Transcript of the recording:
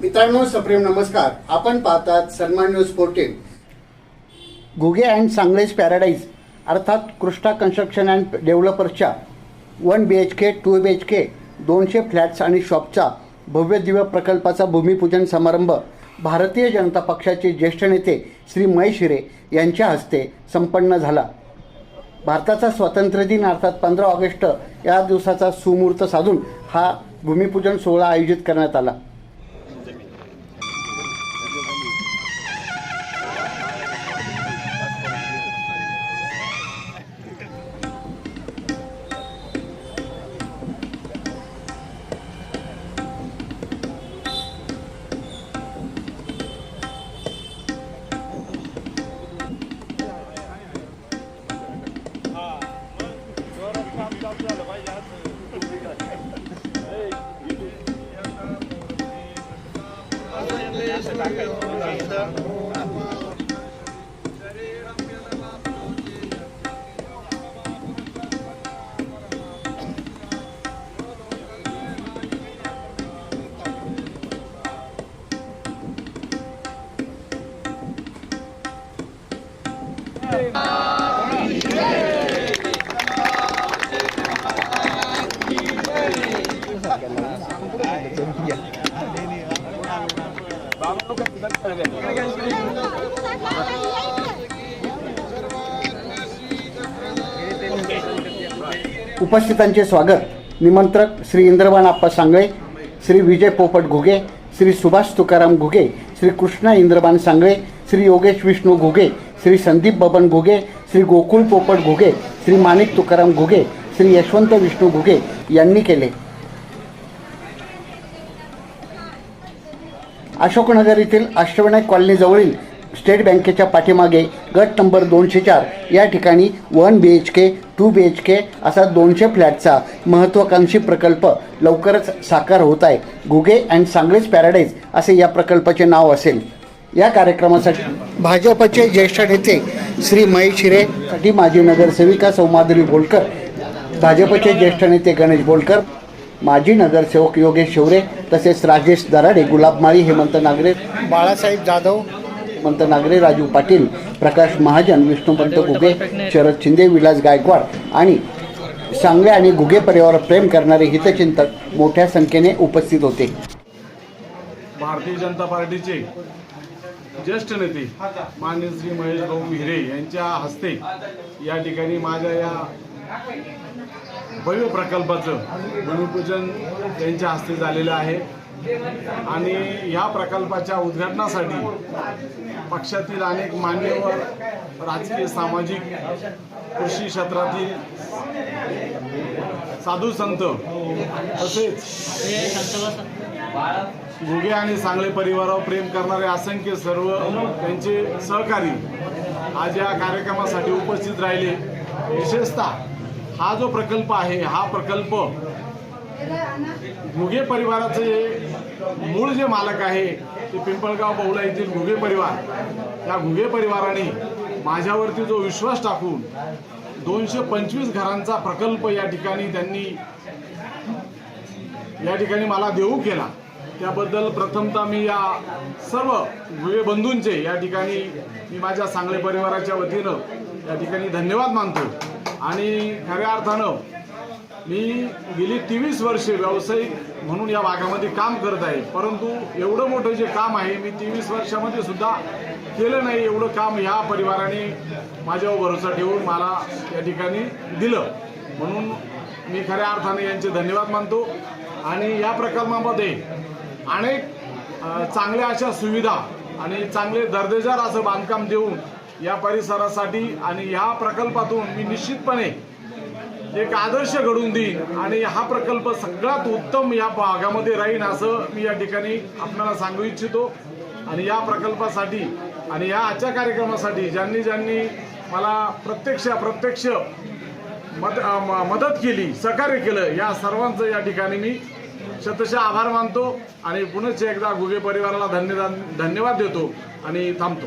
मित्रांनो सप्रेम नमस्कार. आपण पाहतात Sanman News fourteen Ghuge and सांगलेज paradise अर्थात Krishna construction and डेव्हलपर्सच्या one B H K two B H K दोनशे फ्लॅट्स आणि शॉपचा भव्य दिव्य प्रकल्पाचा भूमिपूजन समारंभ भारतीय जनता पक्षाचे ज्येष्ठ नेते श्री महेश हिरे यांच्या हस्ते संपन्न झाला. भारताचा स्वातंत्र्य दिन अर्थात पंधरा ऑगस्ट या दिवसाचा सुमुहूर्त साधून हा भूमिपूजन सोहळा आयोजित करण्यात आला. Hãy subscribe उपस्थितांचे स्वागत. निमंत्रक श्री इंद्रबाण आप्पा सांगळे श्री विजय पोपट घुगे श्री सुभाष तुकाराम घुगे श्री कृष्णा इंद्रबाण सांगळे श्री योगेश विष्णू घुगे श्री संदीप बबन घुगे श्री गोकुळ पोपट घुगे श्री माणिक तुकाराम घुगे श्री यशवंत विष्णू घुगे यांनी केले. अशोकनगर येथील अष्टविनायक कॉलनीजवळील स्टेट बँकेच्या पाठीमागे गट नंबर दोनशे चार या ठिकाणी one B H K two B H K असा दोनशे फ्लॅटचा महत्त्वाकांक्षी प्रकल्प लवकरच साकार होत आहे. घुगे अँड सांगलीज पॅराडाईज असे या प्रकल्पाचे नाव असेल. या कार्यक्रमासाठी भाजपचे ज्येष्ठ नेते श्री महेश हिरे साठी माजी नगरसेविका सौमाधुरी बोलकर भाजपचे ज्येष्ठ नेते गणेश बोलकर माजी नगरसेवक योगेश शिवरे तसेच राजेश दराडे गुलाबमाळी हेमंत नागरे बाळासाहेब जाधव हेमंत नागरे राजू पाटील प्रकाश महाजन विष्णुपंत घुगे शरद शिंदे विलास गायकवाड आणि सांगळे आणि घुगे परिवार प्रेम करणारे हितचिंतक मोठ्या संख्येने उपस्थित होते. भारतीय जनता पार्टीचे ज्येष्ठ नेते मान्य श्री महेश भाऊ हिरे यांच्या हस्ते या ठिकाणी माझ्या या भव्य प्रकल्पाचं भूमिपूजन त्यांच्या हस्ते झालेलं आहे. आणि ह्या प्रकल्पाच्या उद्घाटनासाठी पक्षातील अनेक मान्यवर राजकीय सामाजिक कृषी क्षेत्रातील साधू संत तसेच घुगे आणि सांगले परिवारावर प्रेम करणारे असंख्य सर्व त्यांचे सहकारी आज या कार्यक्रमासाठी उपस्थित राहिले. विशेषतः हा जो प्रकल्प आहे हा प्रकल्प घुगे परिवाराचे जे मूळ जे मालक आहे ते पिंपळगाव बहुला येथील घुगे परिवार. या घुगे परिवाराने माझ्यावरती जो विश्वास टाकून दोनशे पंचवीस घरांचा प्रकल्प या ठिकाणी त्यांनी या ठिकाणी मला देऊ केला. त्याबद्दल प्रथमतः मी या सर्व घुगे बंधूंचे या ठिकाणी मी माझ्या सांगळे परिवाराच्या वतीनं या ठिकाणी धन्यवाद मानतो आणि खऱ्या अर्थानं मी गेली तेवीस वर्षे व्यावसायिक म्हणून या भागामध्ये काम करत आहे. परंतु एवढं मोठं जे काम आहे मी तेवीस वर्षामध्ये सुद्धा केलं नाही एवढं काम ह्या परिवाराने माझ्यावर भरोसा ठेवून मला या ठिकाणी दिलं. म्हणून मी खऱ्या अर्थाने यांचे धन्यवाद मानतो. आणि या प्रकल्पामध्ये अनेक चांगल्या अशा सुविधा आणि चांगले दर्जेदार असं बांधकाम देऊन या परिसरासाठी आणि ह्या प्रकल्पातून मी निश्चितपणे एक आदर्श घडवून देईन आणि हा प्रकल्प सगळ्यात उत्तम या भागामध्ये राहीन असं मी या ठिकाणी आपल्याला सांगू इच्छितो. आणि या प्रकल्पासाठी आणि या आजच्या कार्यक्रमासाठी ज्यांनी ज्यांनी मला प्रत्यक्ष प्रत्यक्ष मद म- मदत केली सहकार्य केलं या सर्वांचं या ठिकाणी मी शतशः आभार मानतो आणि पुनश्च एकदा घुगे परिवाराला धन्यवाद धन्यवाद देतो आणि थांबतो.